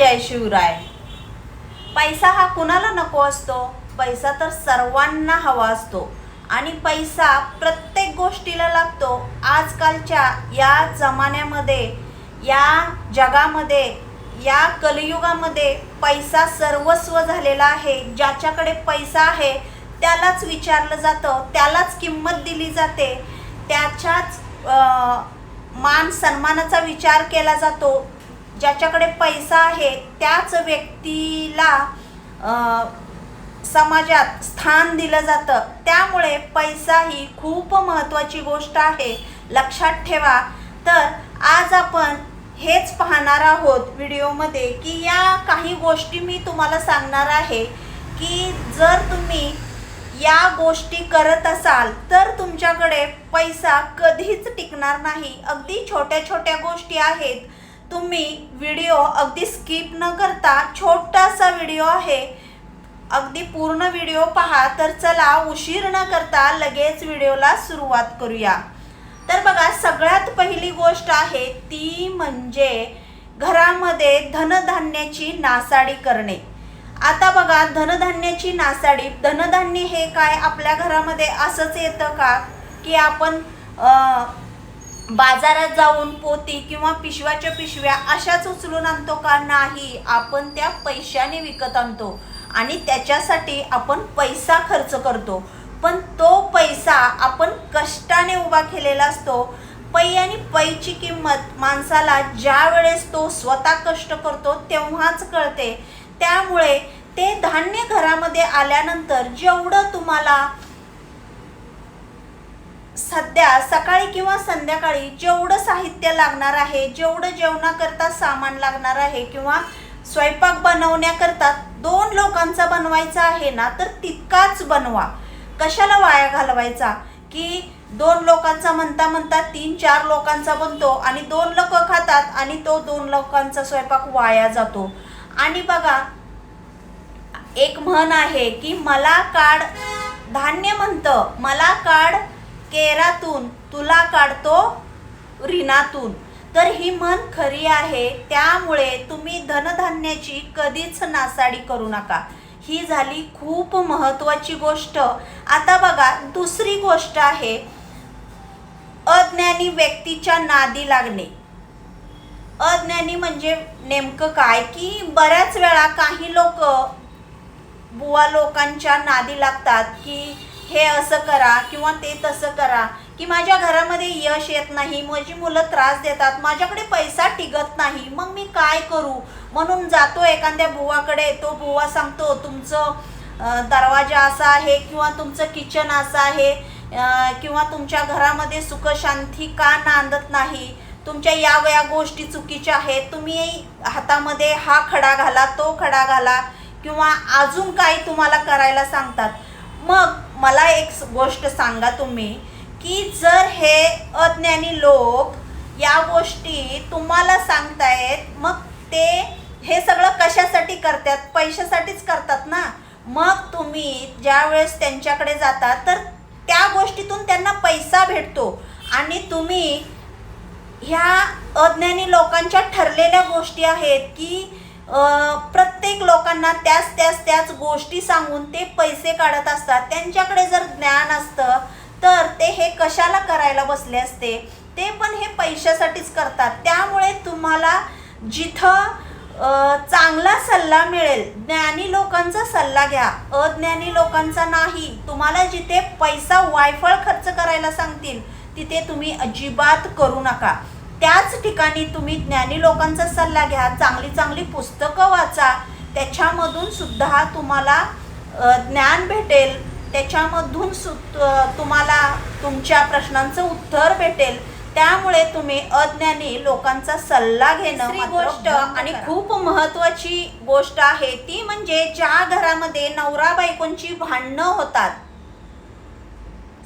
जय शिवराय. पैसा हा कुणाला नको असतो? पैसा तर सर्वांना हवा असतो. आणि पैसा प्रत्येक गोष्टीला लागतो. आजकालच्या या जमान्यामध्ये या जगामध्ये या कलियुगामध्ये पैसा सर्वस्व झालेला आहे. ज्याच्याकडे पैसा आहे त्यालाच विचारलं जातं त्यालाच किंमत दिली जाते. त्याच्याच मान सन्मानाचा विचार केला जातो. ज्याच्याकडे पैसा आहे त्याच व्यक्तीला समाजात स्थान दिलं जातं. त्यामुळे पैसा ही खूप महत्त्वाची गोष्ट आहे. लक्षात ठेवा. तर आज आपण हेच पाहणार आहोत व्हिडिओमध्ये की या काही गोष्टी मी तुम्हाला सांगणार आहे की जर तुम्ही या गोष्टी करत असाल तर तुमच्याकडे पैसा कधीच टिकणार नाही. अगदी छोट्या छोट्या गोष्टी आहेत. तुम्ही व्हिडिओ अगदी स्किप न करता छोटासा व्हिडिओ आहे. अगदी पूर्ण व्हिडिओ पहा तर चला उशीर न करता लगेच व्हिडिओला सुरुवात करूया. तर बघा सगळ्यात पहिली गोष्ट आहे ती म्हणजे घरामध्ये धनधान्याची नासाडी करणे. आता बघा धनधान्याची नासाडी धनधान्य हे काय आपल्या घरामध्ये असंच येतं का? की आपण बाजारात जाऊन पोती किंवा पिशव्याच्या पिशव्या अशाच उचलून आणतो का नाही आपण त्या पैशाने विकत आणतो. आणि त्याच्यासाठी आपण पैसा खर्च करतो. पण तो पैसा आपण कष्टाने उभा केलेला असतो. पै आणि पैची किंमत माणसाला ज्या वेळेस तो स्वतः कष्ट करतो तेव्हाच कळते. त्यामुळे ते धान्य घरामध्ये आल्यानंतर जेवढं तुम्हाला सध्या सकाळी किंवा संध्याकाळी जेवढं साहित्य लागणार आहे जेवढं जेवणाकरता सामान लागणार आहे किंवा स्वयंपाक बनवण्याकरता दोन लोकांचा बनवायचा आहे ना तर तितकाच बनवा. कशाला वाया घालवायचा? की दोन लोकांचा म्हणता म्हणता तीन चार लोकांचा बनतो आणि दोन लोक खातात आणि तो दोन लोकांचा स्वयंपाक वाया जातो. आणि बघा एक म्हण आहे की मला काढ धान्य म्हणतं मला काढ केरातून तुला काढतो ऋणातून तर ही म्हण खरी आहे त्यामुळे तुम्ही धनधान्याची कधीच नासाडी करू नका. ही झाली खूप महत्त्वाची गोष्ट. आता बघा दुसरी गोष्ट आहे अज्ञानी व्यक्तीच्या नादी लागणे. अज्ञानी म्हणजे नेमकं काय? की बऱ्याच वेळा काही लोक बुवा लोकांच्या नादी लागतात की हे असं करा किंवा ते तसं करा की माझ्या घरामध्ये यश येत नाही माझी मुलं त्रास देतात माझ्याकडे पैसा टिकत नाही मग मी काय करू? म्हणून जातो एखाद्या बुवाकडे तो बुवा सांगतो तुमचं दरवाजा असा आहे किंवा तुमचं किचन असं आहे किंवा तुमच्या घरामध्ये सुखशांती का नांदत नाही? तुमच्या या वया गोष्टी चुकीच्या आहेत तुम्ही हातामध्ये हा खडा घाला तो खडा घाला किंवा अजून काही तुम्हाला करायला सांगतात. मग मला एक गोष्ट सांगा तुम्ही की जर हे अज्ञानी लोक या गोष्टी तुम्हाला सांगतायत मग ते हे सगळं कशासाठी करतात? पैशासाठीच करतात ना? मग तुम्ही ज्या वेळेस त्यांच्याकडे जाता तर त्या गोष्टीतून त्यांना पैसा भेटतो. आणि तुम्ही ह्या अज्ञानी लोकांच्या ठरलेल्या गोष्टी आहेत की प्रत्येक लोकांना त्याच त्याच त्याच गोष्टी सांगून ते पैसे काढत असतात. त्यांच्याकडे जर ज्ञान असतं तर ते हे कशाला करायला बसले असते? ते पण हे पैशासाठीच करतात. त्यामुळे तुम्हाला जिथं चांगला सल्ला मिळेल ज्ञानी लोकांचा सल्ला घ्या. अज्ञानी लोकांचा नाही. तुम्हाला जिथे पैसा वायफळ खर्च करायला सांगतील तिथे तुम्ही अजिबात करू नका. त्याच ठिकाणी तुम्ही ज्ञानी लोकांचा सल्ला घ्या चांगली चांगली पुस्तकं वाचा. त्याच्यामधून सुद्धा तुम्हाला ज्ञान भेटेल. त्याच्यामधून सु तुम्हाला तुमच्या प्रश्नांचं उत्तर भेटेल. त्यामुळे तुम्ही अज्ञानी लोकांचा सल्ला घेणं गोष्ट आणि. खूप महत्वाची गोष्ट आहे ती म्हणजे ज्या घरामध्ये नवरा बायकोंची भांडणं होतात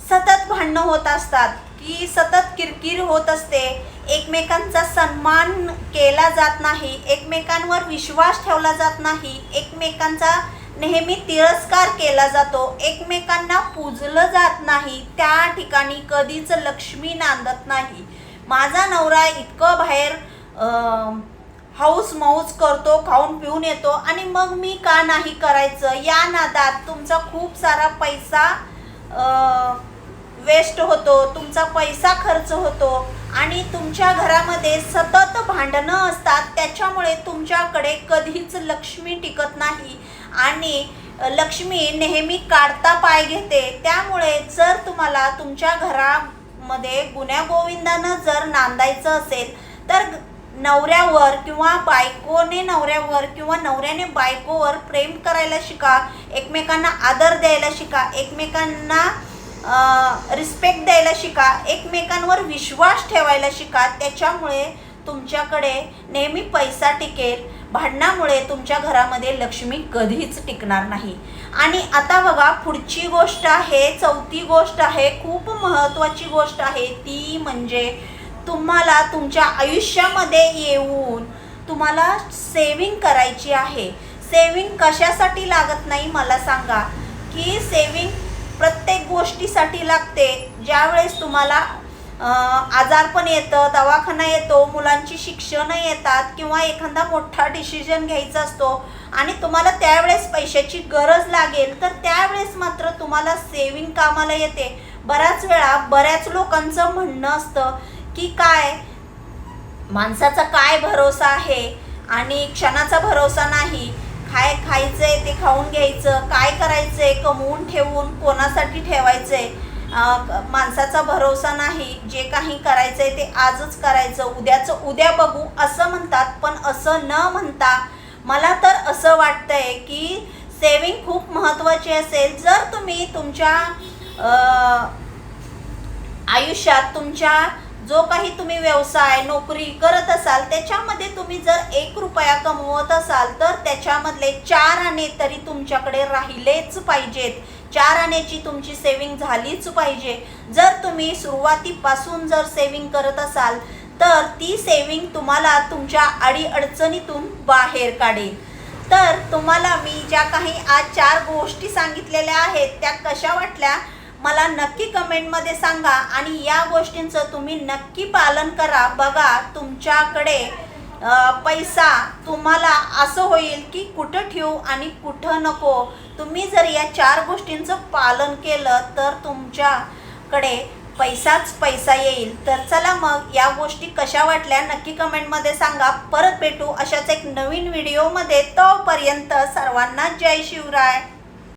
सतत भांडणं होत असतात ही सतत किरकिर होत असते. एकमेकांचा सन्मान केला जात नाही. एकमेकांवर विश्वास ठेवला जात नाही. एकमेकांचा नेहमी तिरस्कार केला जातो. एकमेकांना पूजलं जात नाही. त्या ठिकाणी कधीच लक्ष्मी नांदत नाही. माझा नवरा इतकं बाहेर हौस मौज करतो खाऊन पिऊन येतो आणि मग मी का नाही करायचं? या नादात तुमचा खूप सारा पैसा वेस्ट होतो तुमचा पैसा खर्च होतो आणि तुमच्या घरामध्ये सतत भांडणं असतात त्याच्यामुळे तुमच्याकडे कधीच लक्ष्मी टिकत नाही. आणि लक्ष्मी नेहमी काढता पाय घेते त्यामुळे जर तुम्हाला तुमच्या घरामध्ये गुण्यागोविंदानं जर नांदायचं असेल तर नवऱ्यावर किंवा बायकोने नवऱ्यावर किंवा नवऱ्याने बायकोवर प्रेम करायला शिका एकमेकांना आदर द्यायला शिका एकमेकांना रिस्पेक्ट द्यायला शिका एकमेकांवर विश्वास ठेवायला शिका त्याच्यामुळे तुमच्याकडे नेहमी पैसा टिकेल भांडणामुळे तुमच्या घरामध्ये लक्ष्मी कधीच टिकणार नाही. आणि आता बघा पुढची गोष्ट आहे चौथी गोष्ट आहे खूप महत्त्वाची गोष्ट आहे ती म्हणजे तुम्हाला तुमच्या आयुष्यामध्ये येऊन तुम्हाला सेविंग करायची आहे. सेविंग कशासाठी लागत नाही मला सांगा. की सेविंग प्रत्येक गोष्टीसाठी लागते. ज्यावेळेस तुम्हाला आजार पण येतं दवाखाना येतो मुलांची शिक्षणं येतात किंवा एखादा मोठा डिसिजन घ्यायचा असतो आणि तुम्हाला त्यावेळेस पैशाची गरज लागेल तर त्यावेळेस मात्र तुम्हाला सेविंग कामाला येते. बऱ्याच वेळा बऱ्याच लोकांचं म्हणणं असतं की काय माणसाचा काय भरोसा आहे आणि क्षणाचा भरोसा नाही. काय खायचंय ते खाऊन घ्यायचं काय करायचंय कमवून ठेवून कोणासाठी ठेवायचंय? माणसाचा भरोसा नाही जे काही करायचंय ते आजच करायचं उद्याचं उद्या बघू असं म्हणतात पण असं न म्हणता मला तर असं वाटतंय की सेविंग खूप महत्त्वाची असेल. जर तुम्ही तुमच्या आयुष्यात तुमच्या जो काही तुम्ही व्यवसाय नोकरी करत असाल त्याच्यामध्ये तुम्ही जर एक रुपया कमवत असाल तर त्याच्यामधले चार आणे तरी तुमच्याकडे राहिलेच पाहिजेत. चार आण्याची तुमची सेविंग झालीच पाहिजे. जर तुम्ही सुरुवातीपासून जर सेविंग करत असाल तर ती सेविंग तुम्हाला तुमच्या अडीअडचणीतून बाहेर काढेल. तर तुम्हाला मी ज्या काही आज चार गोष्टी सांगितलेल्या आहेत त्या कशा वाटल्या? मला नक्की कमेंटमध्ये सांगा आणि या गोष्टींचं तुम्ही नक्की पालन करा. बघा तुमच्याकडे पैसा तुम्हाला असं होईल की कुठं ठेवू आणि कुठं नको. तुम्ही जर या चार गोष्टींचं पालन केलं तर तुमच्याकडे पैसाच पैसा येईल. तर चला मग या गोष्टी कशा वाटल्या नक्की कमेंटमध्ये सांगा. परत भेटू अशाच एक नवीन व्हिडिओमध्ये तोपर्यंत सर्वांना जय शिवराय.